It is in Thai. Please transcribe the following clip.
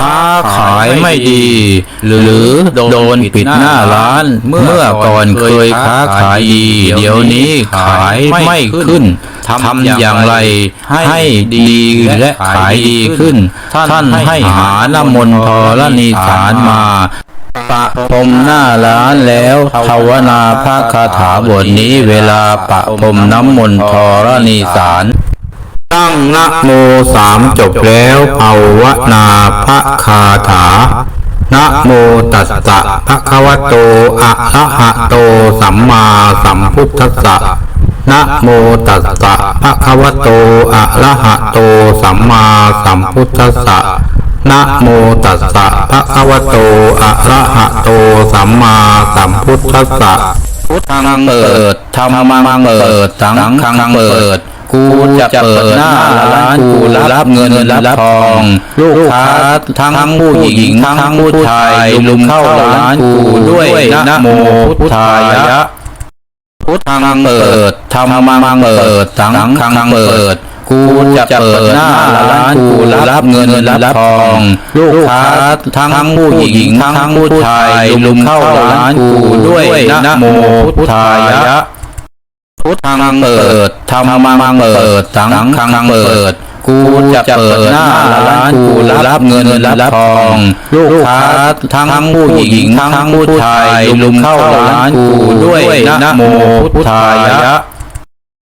ค้าขายไม่ดี หรือโดนปิดหน้าร้าน เมื่อก่อนเคยค้าขายดี เดี๋ยวนี้ขายไม่ขึ้นทำอย่างไรให้ดีและขายดีขึ้น ท่านให้หาน้ำมนต์ธรณีสารมาปะพรมหน้าร้านแล้วภาวนาพระคาถาบทนี้เวลาปะพรมน้ำมนต์ธรณีสาร ตั้งนะโมสามจบแล้วภาวนาพระคาถานะโมตัสสะภะคะวะโตอะระหะโตสัมมาสัมพุทธัสสะนะโมตัสสะภะคะวะโตอะระหะโตสัมมาสัมพุทธัสสะนะโมตัสสะภะคะวะโตอะระหะโตสัมมาสัมพุทธัสสะพุทธังเปิดธรรมังเปิดสังฆังเปิด กูจะเปิดหน้าร้านกูรับเงินรับทอง ลูกค้าทั้งผู้หญิงทั้งผู้ชายลุมเข้าร้านกูด้วยนะโมพุทธายะ พุทธังเปิดธรรมังเปิดสังฆังเปิดกูจะเปิดหน้าร้านกูรับเงินรับทอง ลูกค้าทั้งผู้หญิงทั้งผู้ชายลุมเข้าร้านกูด้วยนะโมพุทธายะ พุทธังเปิดธรรมังเปิดสังฆังเปิด กูจะเปิดหน้าร้านกูรับเงินรับทอง ลูกค้าทั้งผู้หญิงทั้งผู้ชายลุมเข้าร้านกูด้วยนะโมพุทธายะ